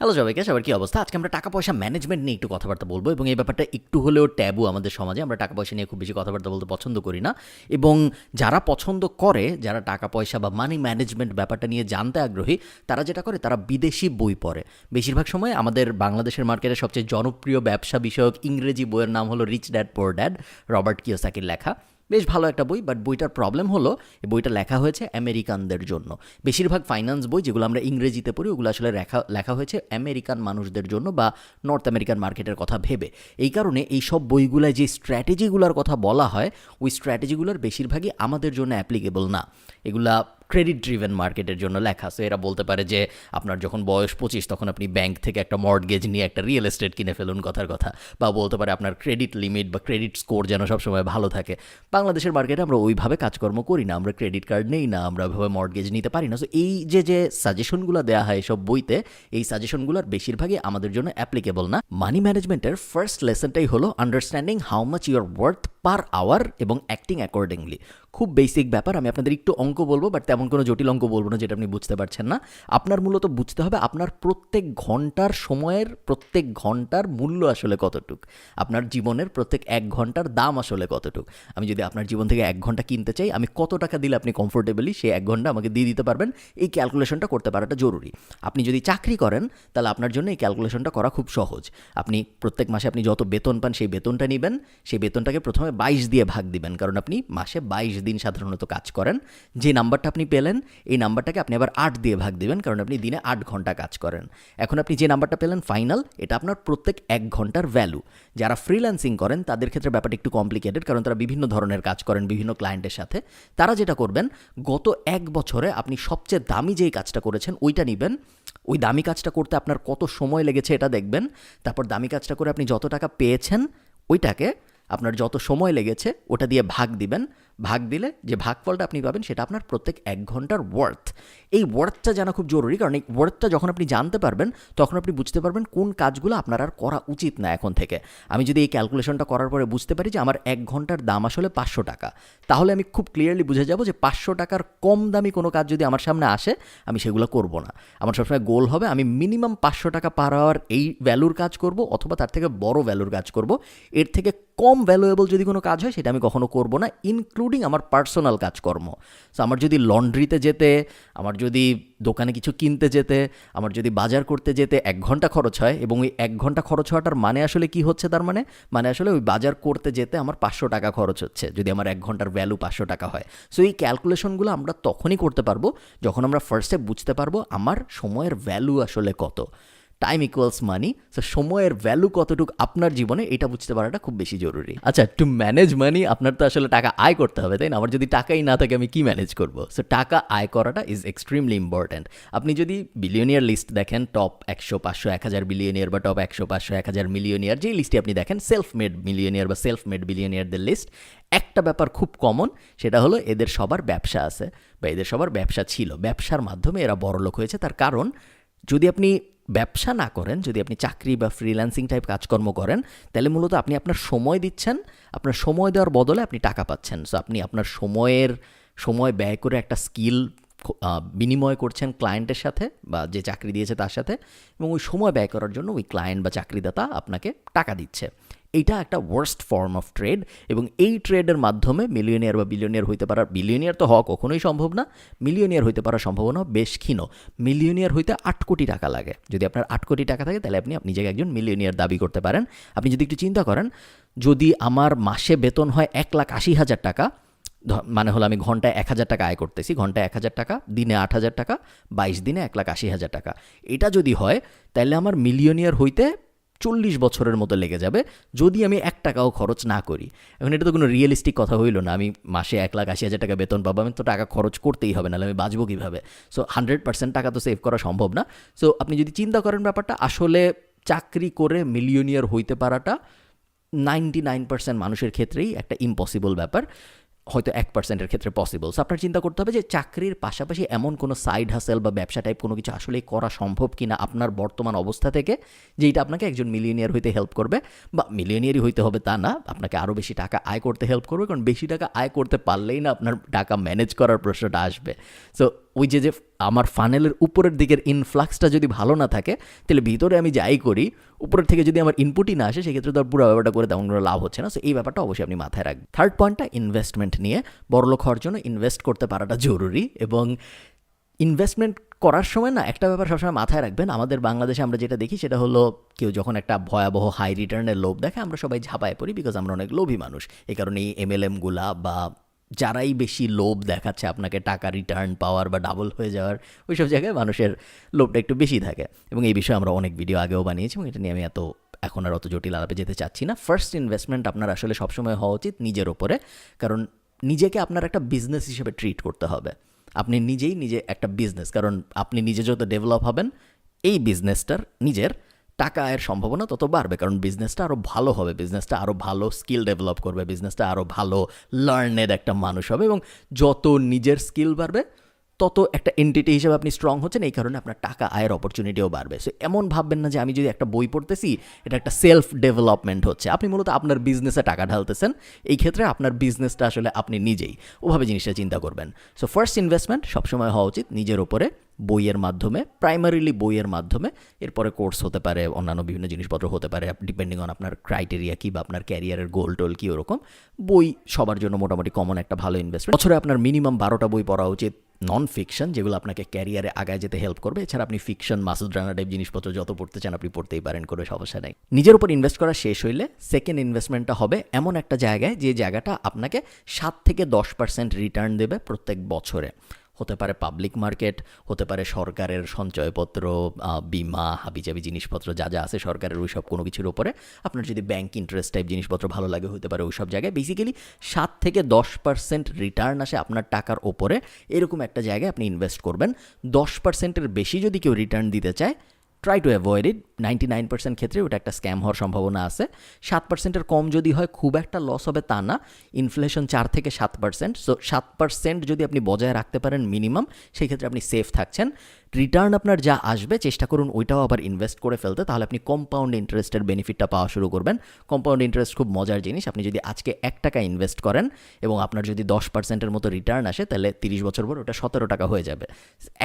Hello সবাইকে, সবার কি অবস্থা? আজকে আমরা টাকা পয়সা ম্যানেজমেন্ট নিয়ে একটু কথাবার্তা বলব এবং এই ব্যাপারটা একটু হলেও ট্যাবু আমাদের সমাজে। আমরা টাকা পয়সা নিয়ে খুব বেশি কথাবার্তা বলতে পছন্দ করি না। এবং যারা পছন্দ করে, যারা টাকা পয়সা বা মানি ম্যানেজমেন্ট ব্যাপারটা নিয়ে জানতে আগ্রহী, তারা যেটা করে, তারা বিদেশি বই পড়ে। বেশিরভাগ সময় আমাদের বাংলাদেশের মার্কেটে সবচেয়ে জনপ্রিয় ব্যবসা বিষয়ক ইংরেজি বইয়ের নাম হলো Rich Dad Poor Dad Robert কিওসাকির লেখা। বেশ ভালো একটা বই বাট বইটার প্রবলেম হলো, এই বইটা লেখা হয়েছে আমেরিকানদের জন্য। বেশিরভাগ ফাইন্যান্স বই যেগুলো আমরা ইংরেজিতে পড়ি, ওগুলো আসলে লেখা লেখা হয়েছে আমেরিকান মানুষদের জন্য বা নর্থ আমেরিকান মার্কেটের কথা ভেবে। এই কারণে এই সব বইগুলায় যে স্ট্র্যাটেজিগুলোর কথা বলা হয়, ওই স্ট্র্যাটেজিগুলোর বেশিরভাগই আমাদের জন্য অ্যাপ্লিকেবল না। এগুলা ক্রেডিট ড্রিভেন মার্কেটের জন্য লেখা। সো এরা বলতে পারে যে আপনার যখন বয়স পঁচিশ, তখন আপনি ব্যাংক থেকে একটা মর্টগেজ নিয়ে একটা রিয়েল এস্টেট কিনে ফেলুন কথার কথা। বা বলতে পারে আপনার ক্রেডিট লিমিট বা ক্রেডিট স্কোর যেন সবসময় ভালো থাকে। বাংলাদেশের মার্কেটে আমরা ওইভাবে কাজকর্ম করি না, আমরা ক্রেডিট কার্ড নেই না, আমরা ওইভাবে মর্টগেজ নিতে পারি না। সো এই যে যে সাজেশনগুলো দেওয়া হয় সব বইতে, এই সাজেশনগুলোর বেশিরভাগই আমাদের জন্য অ্যাপ্লিকেবল না। মানি ম্যানেজমেন্টের ফার্স্ট লেসনটাই হলো understanding how much your worth per hour এবং অ্যাক্টিং অ্যাকর্ডিংলি খুব বেসিক ব্যাপার, আমি আপনাদের একটু অঙ্ক বলব বাট তেমন কোনো জটিল অঙ্ক বলব না, যেটা আপনি বুঝতে পারছেন না। আপনার মূলত বুঝতে হবে আপনার প্রত্যেক ঘণ্টার সময়ের, প্রত্যেক ঘণ্টার মূল্য আসলে কতটুক। আপনার জীবনের প্রত্যেক এক ঘণ্টার দাম আসলে কতটুক। আমি যদি আপনার জীবন থেকে এক ঘণ্টা কিনতে চাই, আমি কত টাকা দিলে আপনি কমফোর্টেবলি সেই এক ঘণ্টা আমাকে দিয়ে দিতে পারবেন? এই ক্যালকুলেশনটা করতে পারাটা জরুরি। আপনি যদি চাকরি করেন, তাহলে আপনার জন্য এই ক্যালকুলেশনটা করা খুব সহজ। আপনি প্রত্যেক মাসে আপনি যত বেতন পান, সেই বেতনটা নেবেন। সেই বেতনটাকে প্রথমে বাইশ দিয়ে ভাগ দিবেন, কারণ আপনি মাসে বাইশ দিন সাধারণত কাজ করেন। যে নাম্বারটা আপনি পেলেন, এই নাম্বারটাকে আপনি আবার আট দিয়ে ভাগ দিবেন, কারণ আপনি দিনে আট ঘণ্টা কাজ করেন। এখন আপনি যে নাম্বারটা পেলেন, ফাইনাল, এটা আপনার প্রত্যেক এক ঘণ্টার ভ্যালু। যারা ফ্রিল্যান্সিং করেন, তাদের ক্ষেত্রে ব্যাপারটা একটু কমপ্লিকেটেড, কারণ তারা বিভিন্ন ধরনের কাজ করেন বিভিন্ন ক্লায়েন্টের সাথে। তারা যেটা করবেন, গত এক বছরে আপনি সবচেয়ে দামি যেই কাজটা করেছেন, ওইটা নেবেন। ওই দামি কাজটা করতে আপনার কত সময় লেগেছে এটা দেখবেন। তারপর দামি কাজটা করে আপনি যত টাকা পেয়েছেন, ওইটাকে আপনার যত সময় লেগেছে, ওটা দিয়ে ভাগ দিবেন। ভাগ দিলে যে ভাগফলটা আপনি পাবেন সেটা আপনার প্রত্যেক এক ঘণ্টার ওয়ার্থ এই ওয়ার্থটা জানা খুব জরুরি, কারণ এই ওয়ার্থটা যখন আপনি জানতে পারবেন, তখন আপনি বুঝতে পারবেন কোন কাজগুলো আপনার আর করা উচিত না এখন থেকে। আমি যদি এই ক্যালকুলেশনটা করার পরে বুঝতে পারি যে আমার এক ঘণ্টার দাম আসলে পাঁচশো টাকা, তাহলে আমি খুব ক্লিয়ারলি বুঝে যাব যে পাঁচশো টাকার কম দামি কোনো কাজ যদি আমার সামনে আসে, আমি সেগুলো করব না। আমার সবসময় গোল হবে আমি মিনিমাম পাঁচশো টাকা পার আওয়ার এই ভ্যালুর কাজ করব, অথবা তার থেকে বড় ভ্যালুর কাজ করব। এর থেকে কম ভ্যালুয়েবল যদি কোনো কাজ হয়, সেটা আমি কখনো করব না ইনক্লুডিং আমার পার্সোনাল কাজকর্ম। সো আমার যদি লন্ড্রিতে যেতে, আমার যদি দোকানে কিছু কিনতে যেতে, আমার যদি বাজার করতে যেতে এক ঘণ্টা খরচ হয়, এবং ওই এক ঘণ্টা খরচ হওয়াটার মানে আসলে কি হচ্ছে তার মানে? মানে আসলে ওই বাজার করতে যেতে আমার পাঁচশো টাকা খরচ হচ্ছে, যদি আমার এক ঘণ্টার ভ্যালু পাঁচশো টাকা হয়। সো এই ক্যালকুলেশনগুলো আমরা তখনই করতে পারব, যখন আমরা ফার্স্টে বুঝতে পারব আমার সময়ের ভ্যালু আসলে কত। টাইম ইকুয়ালস মানি সো সময়ের ভ্যালু কতটুকু আপনার জীবনে, এটা বুঝতে পারাটা খুব বেশি জরুরি। আচ্ছা টু ম্যানেজ মানি আপনার তো আসলে টাকা আয় করতে হবে, তাই না? আমার যদি টাকাই না থাকে, আমি কি ম্যানেজ করব? সো টাকা আয় করাটা ইজ এক্সট্রিমলি ইম্পর্ট্যান্ট আপনি যদি বিলিয়নিয়ার লিস্ট দেখেন টপ একশো, পাঁচশো, এক হাজার বিলিয়নিয়ার বা টপ একশো, পাঁচশো, এক হাজার মিলিয়নিয়ার যেই লিস্টে আপনি দেখেন সেলফ মেড মিলিয়নিয়ার বা সেলফ মেড বিলিয়নিয়ারদের লিস্ট একটা ব্যাপার খুব কমন সেটা হলো এদের সবার ব্যবসা আছে, বা এদের সবার ব্যবসা ছিল। ব্যবসার মাধ্যমে এরা বড়লোক হয়েছে, তার কারণ যদি আপনি ব্যবসা না করেন, যদি আপনি চাকরি বা ফ্রিল্যান্সিং টাইপ কাজকর্ম করেন, তাহলে মূলত আপনি আপনার সময় দিচ্ছেন, আপনার সময় দেওয়ার বদলে আপনি টাকা পাচ্ছেন। সো আপনি আপনার সময়ের, সময় ব্যয় করে একটা স্কিল বিনিময় করছেন ক্লায়েন্টের সাথে বা যে চাকরি দিয়েছে তার সাথে এবং ওই সময় ব্যয় করার জন্য ওই ক্লায়েন্ট বা চাকরিদাতা আপনাকে টাকা দিচ্ছে। এইটা একটা ওয়ার্স্ট ফর্ম অফ ট্রেড এবং এই ট্রেডের মাধ্যমে মিলিয়নিয়ার বা বিলিয়নিয়ার হইতে পারার বিলিয়নিয়ার তো হওয়া কখনোই সম্ভব না মিলিয়নিয়ার হইতে পারার সম্ভাবনা বেশ ক্ষীণ। মিলিয়নিয়ার হইতে আট কোটি টাকা লাগে। যদি আপনার আট কোটি টাকা থাকে, তাহলে আপনি নিজেকে একজন মিলিয়নিয়ার দাবি করতে পারেন। আপনি যদি একটু চিন্তা করেন, যদি আমার মাসে বেতন হয় এক লাখ আশি হাজার টাকা মানে হলো আমি ঘন্টায় এক হাজার টাকা আয় করতেছি, ঘন্টায় এক হাজার টাকা, দিনে আট হাজার টাকা, বাইশ দিনে এক লাখ আশি হাজার টাকা। এটা যদি হয়, তাহলে আমার মিলিয়নিয়ার হইতে চল্লিশ বছরের মতো লেগে যাবে যদি আমি এক টাকাও খরচ না করি। এখন এটা তো কোনো রিয়েলিস্টিক কথা হইল না। আমি মাসে এক লাখ আশি হাজার টাকা বেতন পাবো। আমি তো টাকা খরচ করতেই হবে, নাহলে আমি বাঁচবো কীভাবে? সো হান্ড্রেড পার্সেন্ট টাকা তো সেভ করা সম্ভব না। সো আপনি যদি চিন্তা করেন ব্যাপারটা, আসলে চাকরি করে মিলিয়নিয়ার হইতে পারাটা নাইনটি নাইন পার্সেন্ট মানুষের ক্ষেত্রেই একটা ইম্পসিবল ব্যাপার। হয়তো এক পার্সেন্টের ক্ষেত্রে পসিবল সো আপনার চিন্তা করতে হবে যে চাকরির পাশাপাশি এমন কোনো সাইড হাসেল বা ব্যবসা টাইপ কোনো কিছু আসলে করা সম্ভব কি না আপনার বর্তমান অবস্থা থেকে যেটা আপনাকে একজন মিলিয়নিয়ার হইতে হেল্প করবে। বা মিলিয়নিয়ারই হইতে হবে তা না, আপনাকে আরও বেশি টাকা আয় করতে হেল্প করবে, কারণ বেশি টাকা আয় করতে পারলেই না আপনার টাকা ম্যানেজ করার প্রশ্নটা আসবে। সো ওই যে যে আমার ফানেলের উপরের দিকের ইনফ্লাক্সটা যদি ভালো না থাকে, তাহলে ভিতরে আমি যাই করি, উপরের থেকে যদি আমার ইনপুটই না আসে, সেক্ষেত্রে তো আর পুরো ব্যাপারটা করে তেমন কোনো লাভ হচ্ছে না। সো এই ব্যাপারটা অবশ্যই আপনি মাথায় রাখবেন। থার্ড পয়েন্টটা ইনভেস্টমেন্ট নিয়ে। বড়লোক হওয়ার জন্য ইনভেস্ট করতে পারাটা জরুরি এবং ইনভেস্টমেন্ট করার সময় না, একটা ব্যাপার সবসময় মাথায় রাখবেন। আমাদের বাংলাদেশে আমরা যেটা দেখি, সেটা হলো কেউ যখন একটা ভয়াবহ হাই রিটার্নের লোভ দেখে, আমরা সবাই ঝাঁপায় পড়ি বিকজ আমরা অনেক লোভী মানুষ। এই কারণে এই এমএলএমগুলা বা যারাই বেশি লোভ দেখাচ্ছে আপনাকে টাকা রিটার্ন পাওয়ার বা ডাবল হয়ে যাওয়ার, ওইসব জায়গায় মানুষের লোভটা একটু বেশি থাকে। এবং এই বিষয়ে আমরা অনেক ভিডিও আগেও বানিয়েছি এবং এটা নিয়ে আমি এত এখন আর অত জটিল আলাপে যেতে চাচ্ছি না। ফার্স্ট ইনভেস্টমেন্ট আপনার আসলে সবসময় হওয়া উচিত নিজের ওপরে। কারণ নিজেকে আপনার একটা বিজনেস হিসেবে ট্রিট করতে হবে। আপনি নিজেই নিজে একটা বিজনেস কারণ আপনি নিজে যত ডেভেলপ হবেন, এই বিজনেসটার নিজের টাকা আয়ের সম্ভাবনা তত বাড়বে, কারণ বিজনেসটা আরও ভালো হবে বিজনেসটা আরও ভালো স্কিল ডেভেলপ করবে বিজনেসটা আরও ভালো লার্নের একটা মানুষ হবে এবং যত নিজের স্কিল বাড়বে, তত একটা এন্টিটি হিসেবে আপনি স্ট্রং হচ্ছেন, এই কারণে আপনার টাকা আয়ের অপরচুনিটিও বাড়বে। সো এমন ভাববেন না যে আমি যদি একটা বই পড়তেছি, এটা একটা সেলফ ডেভেলপমেন্ট হচ্ছে। আপনি মূলত আপনার বিজনেসে টাকা ঢালতেছেন, এই ক্ষেত্রে আপনার বিজনেসটা আসলে আপনি নিজেই। ওভাবে জিনিসটা চিন্তা করবেন। সো ফার্স্ট ইনভেস্টমেন্ট সবসময় হওয়া উচিত নিজের ওপরে বইয়ের মাধ্যমে প্রাইমারিলি বইয়ের মাধ্যমে, এরপরে কোর্স হতে পারে, অন্যান্য বিভিন্ন জিনিসপত্র হতে পারে ডিপেন্ডিং অন আপনার ক্রাইটেরিয়া কী বা আপনার ক্যারিয়ারের গোল টোল কী ওরকম, বই সবার জন্য মোটামুটি কমন একটা ভালো ইনভেস্টমেন্ট বছরে আপনার মিনিমাম বারোটা বই পড়া উচিত নন ফিকশন যেগুলো আপনাকে ক্যারিয়ারে আগায় যেতে হেল্প করবে। এছাড়া আপনি ফিকশন মাসুদ রানা টাইপ জিনিসপত্র যত পড়তে চান, আপনি পড়তেই পারেন, কোনো সমস্যা নেই। নিজের উপর ইনভেস্ট করা শেষ হইলে সেকেন্ড ইনভেস্টমেন্টটা হবে এমন একটা জায়গায়, যে জায়গাটা আপনাকে সাত থেকে দশ পার্সেন্ট রিটার্ন দেবে প্রত্যেক বছরে। হতে পারে পাবলিক মার্কেট হতে পারে সরকারের সঞ্চয়পত্র বিমা, হাবিজাবি জিনিসপত্র যা যা আছে সরকারের ওই সব কোনো কিছুর ওপরে আপনার যদি ব্যাংক ইন্টারেস্ট টাইপ জিনিসপত্র ভালো লাগে হতে পারে ওই সব জায়গায়। বেসিক্যালি সাত থেকে দশ পার্সেন্ট রিটার্ন আসে আপনার টাকার ওপরে এরকম একটা জায়গায় আপনি ইনভেস্ট করবেন। দশ পার্সেন্টের বেশি যদি কেউ রিটার্ন দিতে চায় try to avoid it ninety nine percent ক্ষেত্রে ওটা একটা স্ক্যাম হওয়ার সম্ভাবনা আছে। সাত পার্সেন্টের কম যদি হয়, খুব একটা লস হবে তা না। ইনফ্লেশন চার থেকে সাত পার্সেন্ট সো সাত পার্সেন্ট যদি আপনি বজায় রাখতে পারেন মিনিমাম সেই ক্ষেত্রে আপনি সেফ থাকছেন। রিটার্ন আপনার যা আসবে, চেষ্টা করুন ওইটাও আবার ইনভেস্ট করে ফেলতে। তাহলে আপনি কম্পাউন্ড ইন্টারেস্টের বেনিফিটটা পাওয়া শুরু করবেন। কম্পাউন্ড ইন্টারেস্ট খুব মজার জিনিস, আপনি যদি আজকে এক টাকা ইনভেস্ট করেন এবং আপনার যদি দশ পার্সেন্টের মতো রিটার্ন আসে, তাহলে তিরিশ বছর পর ওটা সতেরো টাকা হয়ে যাবে।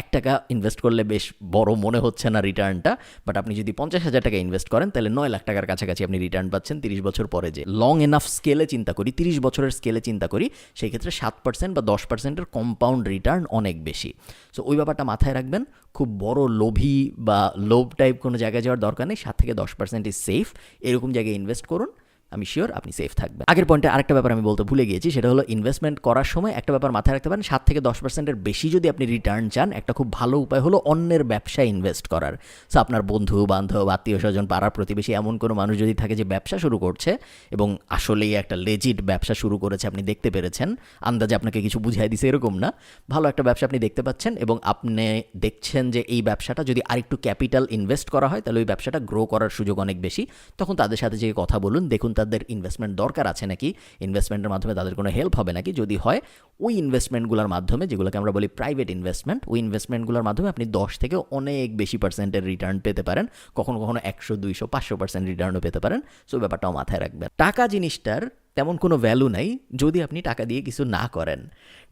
এক টাকা ইনভেস্ট করলে বেশ বড় মনে হচ্ছে না রিটার্নটা বাট আপনি যদি পঞ্চাশ হাজার টাকা ইনভেস্ট করেন, তাহলে নয় লাখ টাকার কাছাকাছি আপনি রিটার্ন পাচ্ছেন তিরিশ বছর পরে যে। লং এনাফ স্কেলে চিন্তা করি, তিরিশ বছরের স্কেলে চিন্তা করি, সেই ক্ষেত্রে সাত পার্সেন্ট বা দশ পার্সেন্টের কম্পাউন্ড রিটার্ন অনেক বেশি। সো ওই ব্যাপারটা মাথায় রাখবেন। খুব বড় লোভী বা লোভ টাইপ কোনো জায়গায় যাওয়ার দরকার নেই, সাত থেকে দশ পার্সেন্ট ইজ সেফ এরকম জায়গায় ইনভেস্ট করুন। আমি শিওর আপনি সেফ থাকবেন। আগের পয়েন্টে আরেকটা ব্যাপার আমি বলতে ভুলে গিয়েছি, সেটা হলো ইনভেস্টমেন্ট করার সময় একটা ব্যাপার মাথায় রাখতে পারেন, সাত থেকে দশ পার্সেন্টের বেশি যদি আপনি রিটার্ন চান, একটা খুব ভালো উপায় হলো অন্যের ব্যবসায় ইনভেস্ট করার। সো আপনার বন্ধু, বান্ধব, আত্মীয় স্বজন পাড়ার প্রতিবেশী, এমন কোনো মানুষ যদি থাকে যে ব্যবসা শুরু করছে এবং আসলেই একটা লেজিট ব্যবসা শুরু করেছে, আপনি দেখতে পেরেছেন, আন্দাজে আপনাকে কিছু বুঝাই দিছে, এরকম না। ভালো একটা ব্যবসা আপনি দেখতে পাচ্ছেন এবং আপনি দেখছেন যে এই ব্যবসাটা যদি আরেকটু ক্যাপিটাল ইনভেস্ট করা হয়, তাহলে ওই ব্যবসাটা গ্রো করার সুযোগ অনেক বেশি। তখন তাদের সাথে যে কথা বলুন, দেখুন তাদের ইনভেস্টমেন্ট দরকার আছে নাকি? ইনভেস্টমেন্টের মাধ্যমে তাদের কোনো হেল্প হবে নাকি? যদি হয়, ওই ইনভেস্টমেন্টগুলোর মাধ্যমে, যেগুলোকে আমরা বলি প্রাইভেট ইনভেস্টমেন্ট ওই ইনভেস্টমেন্টগুলোর মাধ্যমে আপনি দশ থেকে অনেক বেশি পার্সেন্টের রিটার্ন পেতে পারেন। কখনো কখনো একশো, দুইশো, পাঁচশো পার্সেন্ট রিটার্নও পেতে পারেন। সো ব্যাপারটাও মাথায় রাখবেন। টাকা জিনিসটার তেমন কোনো ভ্যালু নাই, যদি আপনি টাকা দিয়ে কিছু না করেন।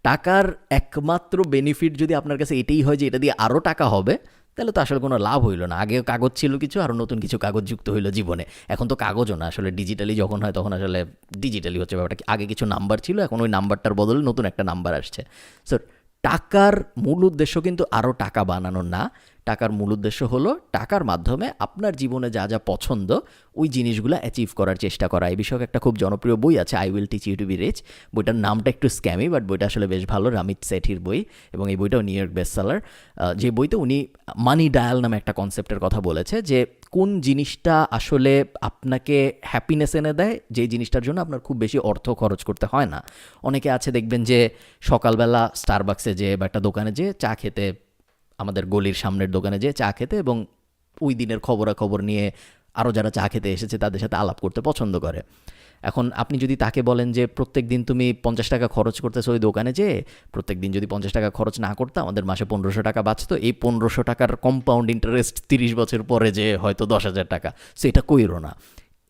টাকার একমাত্র বেনিফিট যদি আপনার কাছে এটাই হয় যে এটা দিয়ে আরও টাকা হবে তাহলে তো আসলে কোনো লাভ হইল না। আগেও কাগজ ছিল কিছু আরও নতুন কিছু কাগজ যুক্ত হইল জীবনে। এখন তো কাগজও না, আসলে ডিজিটালি যখন হয় তখন আসলে ডিজিটালি হচ্ছে ব্যাপারটা। আগে কিছু নাম্বার ছিল, এখন ওই নাম্বারটার বদলে নতুন একটা নাম্বার আসছে। সো টাকার মূল উদ্দেশ্য কিন্তু আরও টাকা বানানোর না। টাকার মূল উদ্দেশ্য হলো টাকার মাধ্যমে আপনার জীবনে যা যা পছন্দ, ওই জিনিসগুলো অ্যাচিভ করার চেষ্টা করা। এই বিষয়ক একটা খুব জনপ্রিয় বই আছে I will teach you to be rich বইটার নামটা একটু স্ক্যামি বাট বইটা আসলে বেশ ভালো, রামিত সেঠির বই এবং এই বইটাও নিউ ইয়র্ক বেস্ট সেলার যে বইতে উনি মানি ডায়াল নামে একটা কনসেপ্টের কথা বলেছে যে কোন জিনিসটা আসলে আপনাকে হ্যাপিনেস এনে দেয়, যে জিনিসটার জন্য আপনার খুব বেশি অর্থ খরচ করতে হয় না। অনেকে আছে দেখবেন যে সকালবেলা স্টারবাক্সে যে বা একটা দোকানে যে চা খেতে আমাদের গলির সামনের দোকানে যেয়ে চা খেতে এবং ওই দিনের খবরাখবর নিয়ে আরও যারা চা খেতে এসেছে তাদের সাথে আলাপ করতে পছন্দ করে। এখন আপনি যদি তাকে বলেন যে, প্রত্যেক দিন তুমি পঞ্চাশ টাকা খরচ করতেছো ওই দোকানে যে প্রত্যেক দিন যদি পঞ্চাশ টাকা খরচ না করতে, আমাদের মাসে পনেরোশো টাকা বাঁচতো, এই পনেরোশো টাকার কম্পাউন্ড ইন্টারেস্ট তিরিশ বছর পরে যে হয়তো দশ হাজার টাকা। সেটা কইরো না।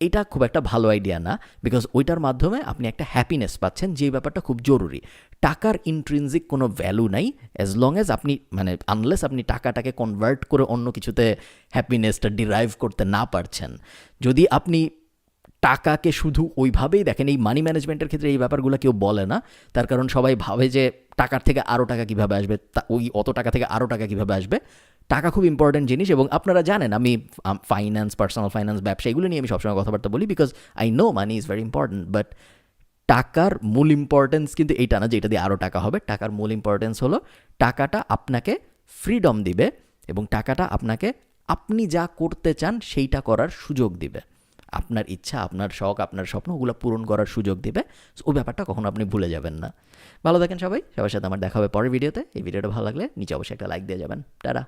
এটা খুব একটা ভালো আইডিয়া না বিকজ ওইটার মাধ্যমে আপনি একটা হ্যাপিনেস পাচ্ছেন, যে ব্যাপারটা খুব জরুরি। টাকার ইন্ট্রিনজিক কোনো ভ্যালু নাই অ্যাজ লং অ্যাজ আপনি মানে আনলেস আপনি টাকাটাকে কনভার্ট করে অন্য কিছুতে হ্যাপিনেসটা ডিরাইভ করতে না পারছেন। যদি আপনি টাকাকে শুধু ওইভাবেই দেখেন, এই মানি ম্যানেজমেন্টের ক্ষেত্রে এই ব্যাপারগুলো কেউ বলে না, তার কারণ সবাই ভাবে যে টাকার থেকে আরও টাকা কীভাবে আসবে, তা- ওই অত টাকা থেকে আরও টাকা কীভাবে আসবে। টাকা খুব ইম্পর্ট্যান্ট জিনিস এবং আপনারা জানেন, আমি ফাইন্যান্স পার্সোনাল ফাইন্যান্স ব্যবসা, এগুলো নিয়ে আমি সবসময় কথাবার্তা বলি because I know money is very important but টাকার মূল ইম্পর্টেন্স কিন্তু এইটা না যে এটা দিয়ে আরও টাকা হবে। টাকার মূল ইম্পর্টেন্স হলো টাকাটা আপনাকে ফ্রিডম দিবে এবং টাকাটা আপনাকে আপনি যা করতে চান সেইটা করার সুযোগ দিবে। আপনার ইচ্ছা, আপনার শখ, আপনার স্বপ্ন ওগুলো পূরণ করার সুযোগ দিবে। ওই ব্যাপারটা কখনো আপনি ভুলে যাবেন না। ভালো থাকেন সবাই। সবার সাথে আমার দেখা হবে পরের ভিডিওতে। এই ভিডিওটা ভালো লাগলে নিচে অবশ্যই একটা লাইক দিয়ে যাবেন। টাটা।